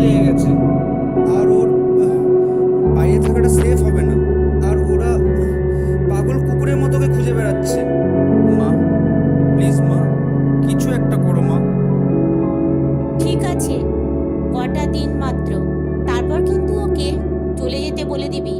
লেগে গেছে। আর ওর বাইরে থাকাটা সেফ হবে না। আর ওরা পাগল কুকুরের মতোকে খুঁজে বেড়াচ্ছে। মা প্লিজ মা, কিছু একটা করো মা। ঠিক আছে, কটা দিন মাত্র। তারপর কিন্তু ওকে চলে যেতে বলে দিবি।